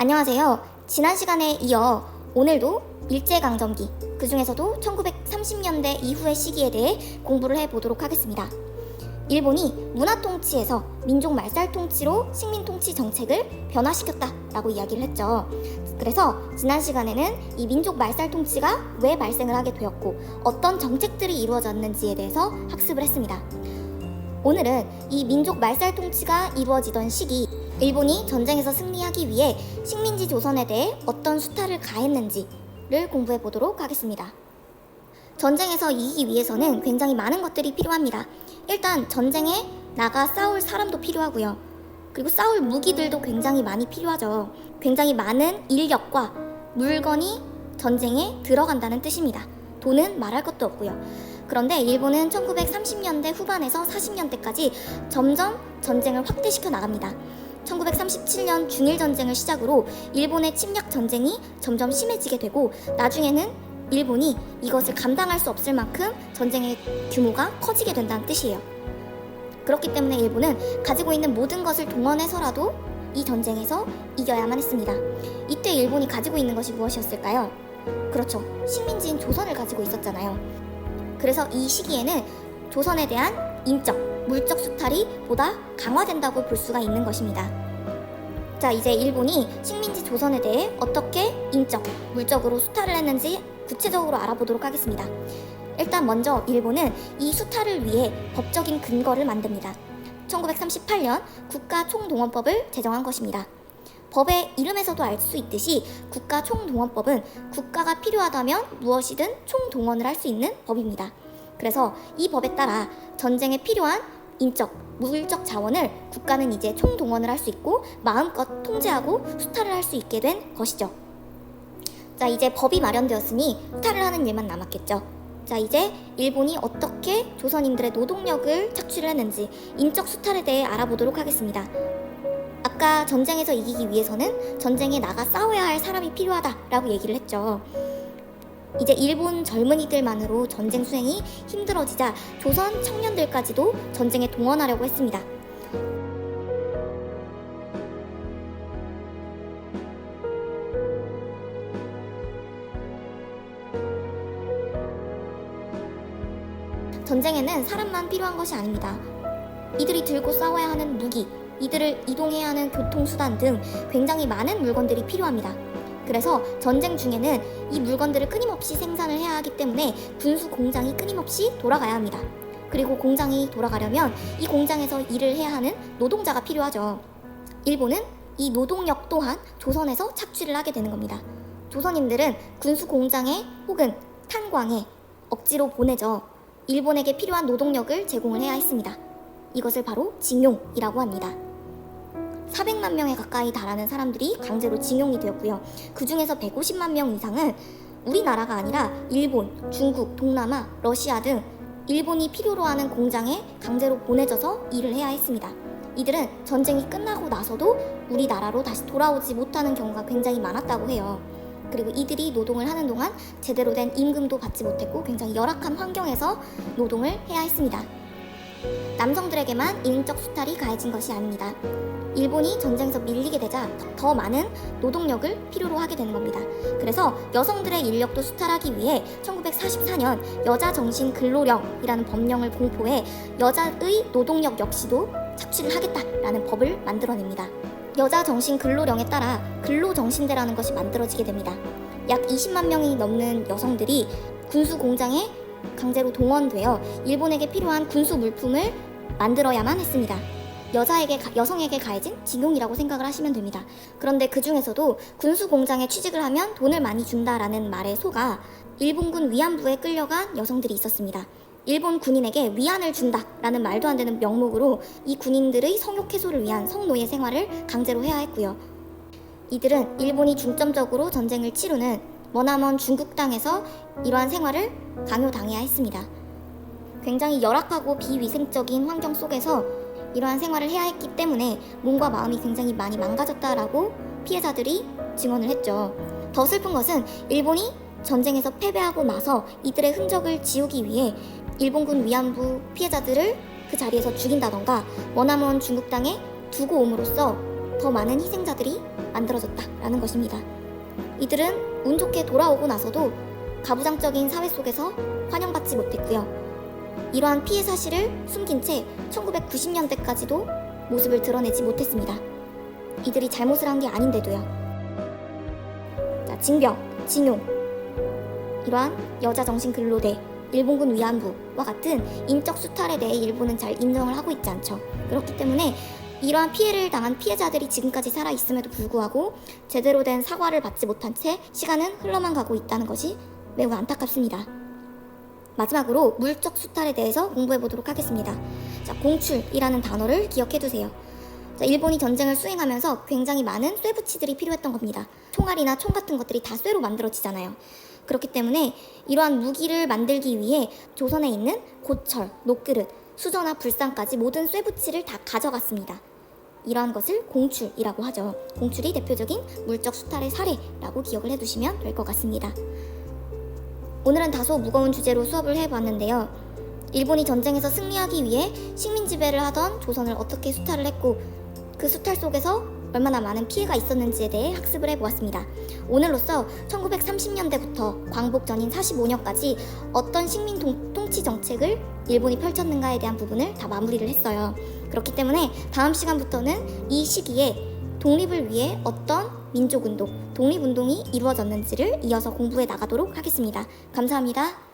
안녕하세요. 지난 시간에 이어 오늘도 일제강점기, 그 중에서도 1930년대 이후의 시기에 대해 공부를 해보도록 하겠습니다. 일본이 문화 통치에서 민족 말살 통치로 식민 통치 정책을 변화시켰다라고 이야기를 했죠. 그래서 지난 시간에는 이 민족 말살 통치가 왜 발생을 하게 되었고 어떤 정책들이 이루어졌는지에 대해서 학습을 했습니다. 오늘은 이 민족 말살 통치가 이루어지던 시기 일본이 전쟁에서 승리하기 위해 식민지 조선에 대해 어떤 수탈을 가했는지를 공부해 보도록 하겠습니다. 전쟁에서 이기기 위해서는 굉장히 많은 것들이 필요합니다. 일단 전쟁에 나가 싸울 사람도 필요하고요. 그리고 싸울 무기들도 굉장히 많이 필요하죠. 굉장히 많은 인력과 물건이 전쟁에 들어간다는 뜻입니다. 돈은 말할 것도 없고요. 그런데 일본은 1930년대 후반에서 40년대까지 점점 전쟁을 확대시켜 나갑니다. 1937년 중일 전쟁을 시작으로 일본의 침략 전쟁이 점점 심해지게 되고 나중에는 일본이 이것을 감당할 수 없을 만큼 전쟁의 규모가 커지게 된다는 뜻이에요. 그렇기 때문에 일본은 가지고 있는 모든 것을 동원해서라도 이 전쟁에서 이겨야만 했습니다. 이때 일본이 가지고 있는 것이 무엇이었을까요? 그렇죠. 식민지인 조선을 가지고 있었잖아요. 그래서 이 시기에는 조선에 대한 인적, 물적 수탈이 보다 강화된다고 볼 수가 있는 것입니다. 자, 이제 일본이 식민지 조선에 대해 어떻게 인적, 물적으로 수탈을 했는지 구체적으로 알아보도록 하겠습니다. 일단 먼저 일본은 이 수탈을 위해 법적인 근거를 만듭니다. 1938년 국가 총동원법을 제정한 것입니다. 법의 이름에서도 알 수 있듯이 국가 총동원법은 국가가 필요하다면 무엇이든 총동원을 할 수 있는 법입니다. 그래서 이 법에 따라 전쟁에 필요한 인적, 물적 자원을 국가는 이제 총동원을 할 수 있고 마음껏 통제하고 수탈을 할 수 있게 된 것이죠. 자, 이제 법이 마련되었으니 수탈을 하는 일만 남았겠죠. 자, 이제 일본이 어떻게 조선인들의 노동력을 착취를 했는지 인적 수탈에 대해 알아보도록 하겠습니다. 아까 전쟁에서 이기기 위해서는 전쟁에 나가 싸워야 할 사람이 필요하다라고 얘기를 했죠. 이제 일본 젊은이들만으로 전쟁 수행이 힘들어지자 조선 청년들까지도 전쟁에 동원하려고 했습니다. 전쟁에는 사람만 필요한 것이 아닙니다. 이들이 들고 싸워야 하는 무기, 이들을 이동해야 하는 교통수단 등 굉장히 많은 물건들이 필요합니다. 그래서 전쟁 중에는 이 물건들을 끊임없이 생산을 해야 하기 때문에 군수 공장이 끊임없이 돌아가야 합니다. 그리고 공장이 돌아가려면 이 공장에서 일을 해야 하는 노동자가 필요하죠. 일본은 이 노동력 또한 조선에서 착취를 하게 되는 겁니다. 조선인들은 군수 공장에 혹은 탄광에 억지로 보내져 일본에게 필요한 노동력을 제공을 해야 했습니다. 이것을 바로 징용이라고 합니다. 400만 명에 가까이 달하는 사람들이 강제로 징용이 되었고요. 그 중에서 150만 명 이상은 우리나라가 아니라 일본, 중국, 동남아, 러시아 등 일본이 필요로 하는 공장에 강제로 보내져서 일을 해야 했습니다. 이들은 전쟁이 끝나고 나서도 우리나라로 다시 돌아오지 못하는 경우가 굉장히 많았다고 해요. 그리고 이들이 노동을 하는 동안 제대로 된 임금도 받지 못했고 굉장히 열악한 환경에서 노동을 해야 했습니다. 남성들에게만 인적 수탈이 가해진 것이 아닙니다. 일본이 전쟁에서 밀리게 되자 더 많은 노동력을 필요로 하게 되는 겁니다. 그래서 여성들의 인력도 수탈하기 위해 1944년 여자 정신 근로령이라는 법령을 공포해 여자의 노동력 역시도 착취를 하겠다라는 법을 만들어냅니다. 여자 정신 근로령에 따라 근로정신대라는 것이 만들어지게 됩니다. 약 20만 명이 넘는 여성들이 군수 공장에 강제로 동원되어 일본에게 필요한 군수 물품을 만들어야만 했습니다. 여자에게 가- 여성에게 가해진 징용이라고 생각을 하시면 됩니다. 그런데 그 중에서도 군수 공장에 취직을 하면 돈을 많이 준다라는 말에 속아 일본군 위안부에 끌려간 여성들이 있었습니다. 일본 군인에게 위안을 준다라는 말도 안 되는 명목으로 이 군인들의 성욕 해소를 위한 성노예 생활을 강제로 해야 했고요. 이들은 일본이 중점적으로 전쟁을 치르는 머나먼 중국 땅에서 이러한 생활을 강요당해야 했습니다. 굉장히 열악하고 비위생적인 환경 속에서 이러한 생활을 해야 했기 때문에 몸과 마음이 굉장히 많이 망가졌다라고 피해자들이 증언을 했죠. 더 슬픈 것은 일본이 전쟁에서 패배하고 나서 이들의 흔적을 지우기 위해 일본군 위안부 피해자들을 그 자리에서 죽인다던가 머나먼 중국 땅에 두고 옴으로써 더 많은 희생자들이 만들어졌다라는 것입니다. 이들은 운 좋게 돌아오고 나서도 가부장적인 사회 속에서 환영받지 못했고요. 이러한 피해 사실을 숨긴 채 1990년대까지도 모습을 드러내지 못했습니다. 이들이 잘못을 한 게 아닌데도요. 자, 징병, 징용, 이러한 여자 정신 근로대, 일본군 위안부와 같은 인적 수탈에 대해 일본은 잘 인정을 하고 있지 않죠. 그렇기 때문에 이러한 피해를 당한 피해자들이 지금까지 살아 있음에도 불구하고 제대로 된 사과를 받지 못한 채 시간은 흘러만 가고 있다는 것이 매우 안타깝습니다. 마지막으로 물적 수탈에 대해서 공부해 보도록 하겠습니다. 자, 공출이라는 단어를 기억해 두세요. 자, 일본이 전쟁을 수행하면서 굉장히 많은 쇠붙이들이 필요했던 겁니다. 총알이나 총 같은 것들이 다 쇠로 만들어지잖아요. 그렇기 때문에 이러한 무기를 만들기 위해 조선에 있는 고철, 녹그릇, 수저나 불상까지 모든 쇠붙이를 다 가져갔습니다. 이러한 것을 공출이라고 하죠. 공출이 대표적인 물적 수탈의 사례라고 기억을 해두시면 될 것 같습니다. 오늘은 다소 무거운 주제로 수업을 해봤는데요. 일본이 전쟁에서 승리하기 위해 식민 지배를 하던 조선을 어떻게 수탈을 했고 그 수탈 속에서 얼마나 많은 피해가 있었는지에 대해 학습을 해보았습니다. 오늘로써 1930년대부터 광복 전인 45년까지 어떤 식민 동- 통치 정책을 일본이 펼쳤는가에 대한 부분을 다 마무리를 했어요. 그렇기 때문에 다음 시간부터는 이 시기에 독립을 위해 어떤 민족운동, 독립운동이 이루어졌는지를 이어서 공부해 나가도록 하겠습니다. 감사합니다.